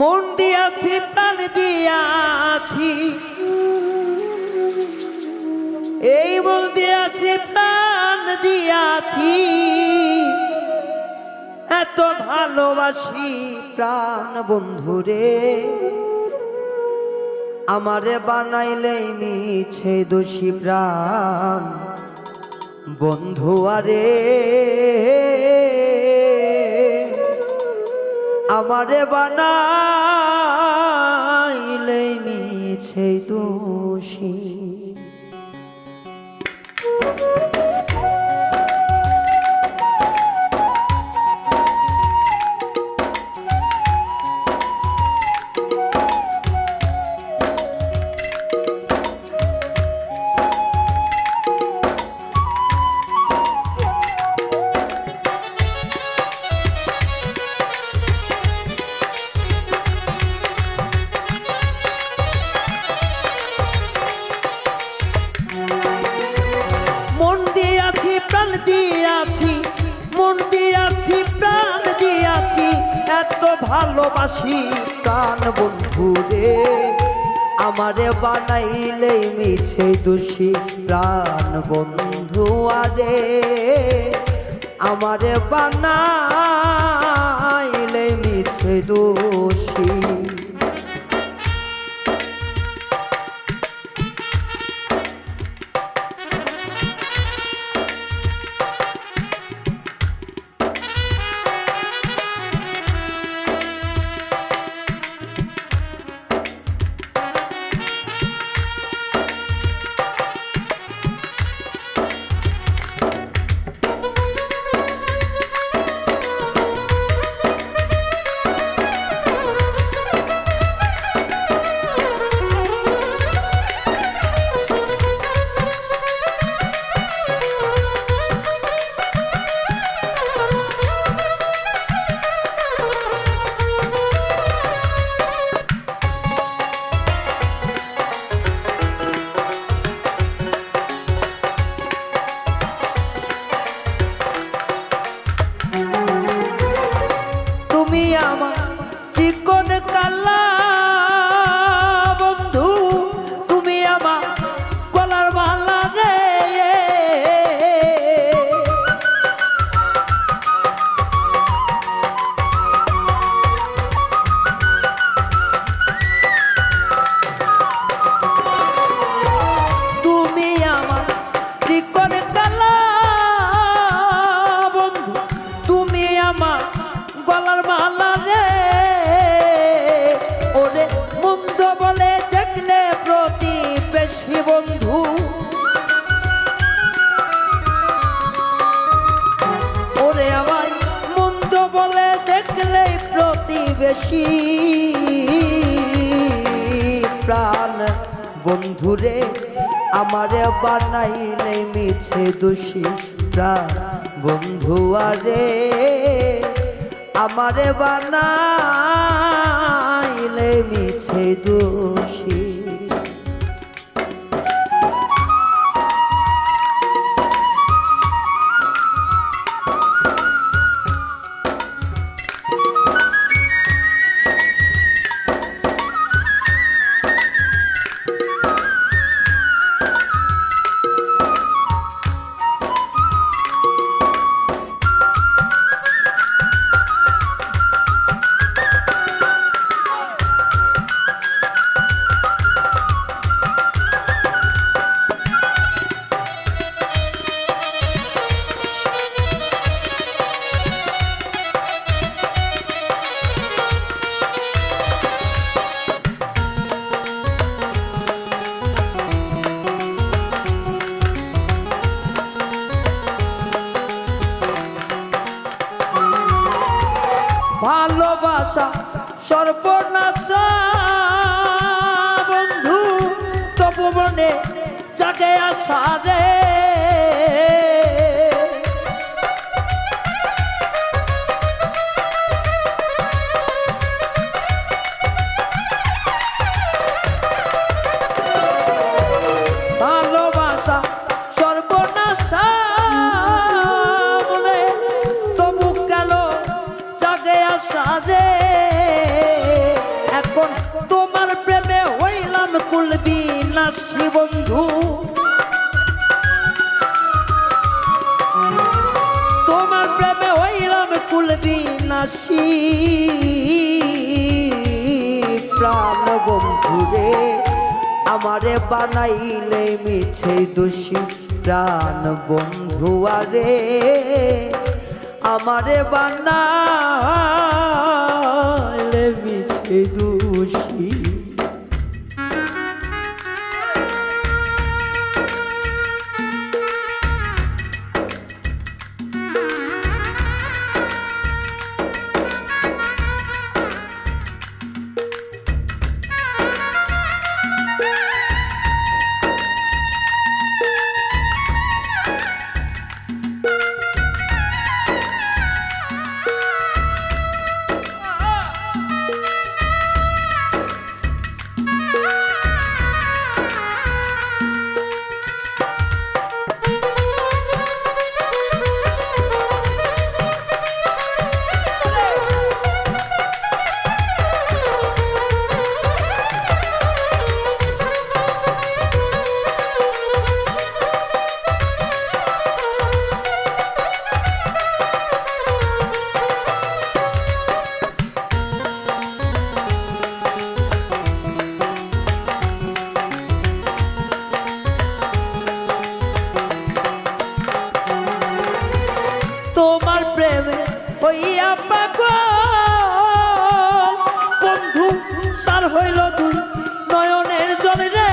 মন দিয়াছি, প্রাণ দিয়াছি। এই মন দিয়াছি, প্রাণ দিয়াছি। এত ভালোবাসি প্রাণ বন্ধুরে আমারে বানাইলে মিছে দোষী প্রাণ বন্ধু আরে। আমারে বানাইলে মিছে দোষী এত ভালোবাসি প্রাণ বন্ধু রে। আমারে বানাইলে মিছে দোষী প্রাণ বন্ধু আরে। আমারে বানাইলে মিছে দোষী প্রতিবেশী প্রাণ। বন্ধুরে আমারে বানাইলে মিছে দোষী প্রাণ। বন্ধু আরে আমারে বানাইলে মিছে দোষী ভালোবাসা সর্বনাশা। বন্ধু তবু মনে জাগে আসা রে। বন্ধু। তোমার প্রেমে হইলাম কুলবি নাসি প্রাণ বন্ধু রে, আমারে বানাইলে মিছে দোষী প্রাণ বন্ধু আরে। আমারে বানা হইল দুই নয়নের জলে রে।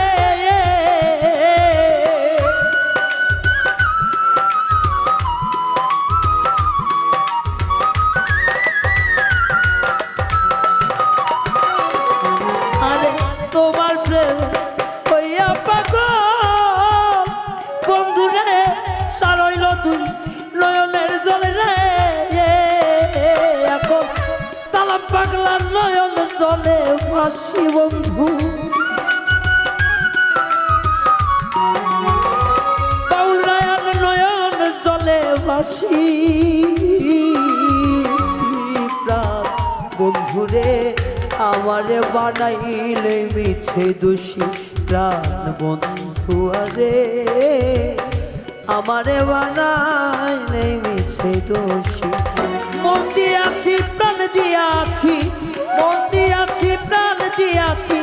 আরে তোমার প্রেম হইয়া পাগল। বন্ধু রে সারইল তুই নয়নের জলে রে। এখন সালাম পাগলা নয়ন জলে। ভাসি বন্ধু নয়ন নয়ন জলে ভাসি। প্রাণ বন্ধুরে, আমারে বানাইলে মিছে দোষী প্রাণ বন্ধু আরে। আমারে বানাইলে মিছে দোষী। মন দিয়াছি, প্রাণ দিয়াছি, মন দিয়াছি, প্রাণ কি আছি,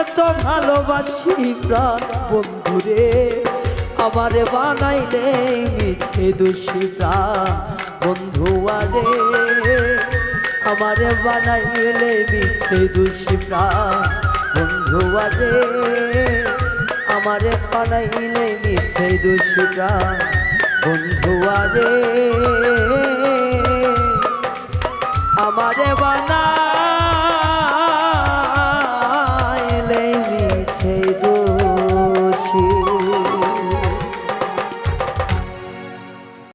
এত ভালোবাসি প্রাণ বন্ধুরে। আমারে বানাইলে মিছে দোষী প্রাণ বন্ধু আরে। আমারে বানাইলে মিছে দোষী প্রাণ বন্ধু আরে। আমারে বানাইলে মিছে দোষী প্রাণ বন্ধু আরে। আমারে বানা